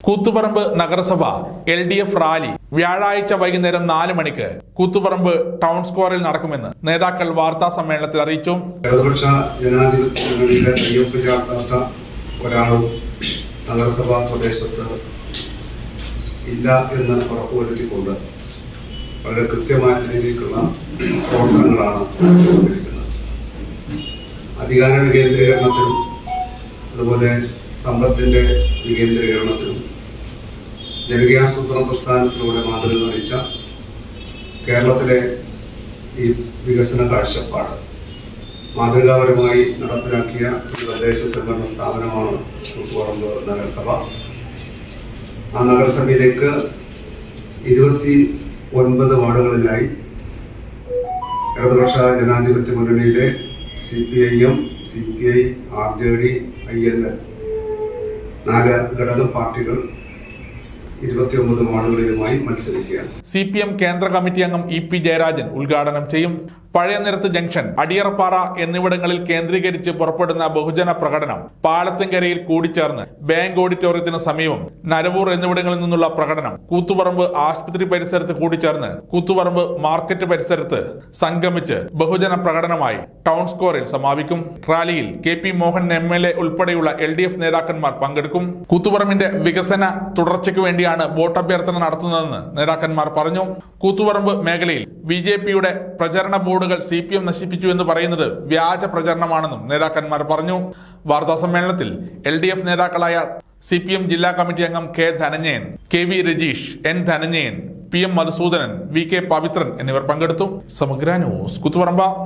കൂത്തുപറമ്പ് നഗരസഭ L D F rally വ്യാഴാഴ്ച വൈകുന്നേരം നാല് മണിക്ക് കൂത്തുപറമ്പ് ടൗൺ സ്ക്വയറിൽ നടക്കുമെന്ന് നേതാക്കൾ വാർത്താ സമ്മേളനത്തിൽ അറിയിച്ചു. ഇടതുപക്ഷ ജനാധിപത്യ ഒരാളും നഗരസഭാ പ്രദേശത്ത് ഇല്ല എന്ന് ഉറപ്പുവരുത്തിക്കൊണ്ട് വളരെ കൃത്യമായ രീതിയിലുള്ള പ്രവർത്തനങ്ങളാണ് അധികാര വികേന്ദ്രീകരണത്തിനും അതുപോലെ സമ്പത്തിന്റെ വികേന്ദ്രീകരണത്തിനും ജനകീയാസൂത്രണ പ്രസ്ഥാനത്തിലൂടെ മാതൃക നയിച്ച കേരളത്തിലെ ഈ വികസന കാഴ്ചപ്പാട് മാതൃകാപരമായി നടപ്പിലാക്കിയ ഒരു തദ്ദേശ സ്വയംഭരണ സ്ഥാപനമാണ് കൂത്തുപറമ്പ് നഗരസഭ. ആ നഗരസഭയിലേക്ക് ഇരുപത്തി ഒൻപത് വാർഡുകളിലായി ഇടതുപക്ഷ ജനാധിപത്യ മുന്നണിയിലെ C P I M C P I R J D I L L നാല് ഘടക പാർട്ടികൾ ഇരുപത്തിയൊമ്പത് വാർഡുകളിലുമായി മത്സരിക്കുകയാണ്. സി പി എം കേന്ദ്ര കമ്മിറ്റി അംഗം ഇ പി ജയരാജൻ ഉദ്ഘാടനം ചെയ്യും. പഴയ നിരത്ത് ജംഗ്ഷൻ അടിയറപ്പാറ എന്നിവിടങ്ങളിൽ കേന്ദ്രീകരിച്ച് പുറപ്പെടുന്ന ബഹുജന പ്രകടനം പാലത്തിൻകരയിൽ കൂടിച്ചേർന്ന് ബാങ്ക് ഓഡിറ്റോറിയത്തിന് സമീപം നരവൂർ എന്നിവിടങ്ങളിൽ നിന്നുള്ള പ്രകടനം കൂത്തുപറമ്പ് ആശുപത്രി പരിസരത്ത് കൂടിച്ചേർന്ന് കൂത്തുപറമ്പ് മാർക്കറ്റ് പരിസരത്ത് സംഗമിച്ച് ബഹുജന പ്രകടനമായി ടൗൺ സ്കോറിൽ സമാപിക്കും. റാലിയിൽ K P Mohan M L A ഉൾപ്പെടെയുള്ള എൽ ഡി എഫ് നേതാക്കന്മാർ പങ്കെടുക്കും. കൂത്തുപറമ്പിന്റെ വികസന തുടർച്ചയ്ക്ക് വേണ്ടിയാണ് വോട്ട് അഭ്യർത്ഥന നടത്തുന്നതെന്ന് നേതാക്കന്മാർ പറഞ്ഞു. കൂത്തുപറമ്പ് മേഖലയിൽ ബി ജെ പിയുടെ പ്രചരണ ബോർഡുകൾ സി പി എം നശിപ്പിച്ചു എന്ന് പറയുന്നത് വ്യാജ പ്രചരണമാണെന്നും നേതാക്കന്മാർ പറഞ്ഞു. വാർത്താ സമ്മേളനത്തിൽ എൽ ഡി എഫ് നേതാക്കളായ സി പി എം ജില്ലാ കമ്മിറ്റി അംഗം K Dhananjayan K V Rajeesh N Dhananjayan P M Madhusoodanan V K Pavithran എന്നിവർ പങ്കെടുത്തു. സമഗ്ര ന്യൂസ് കുത്തുപറമ്പ.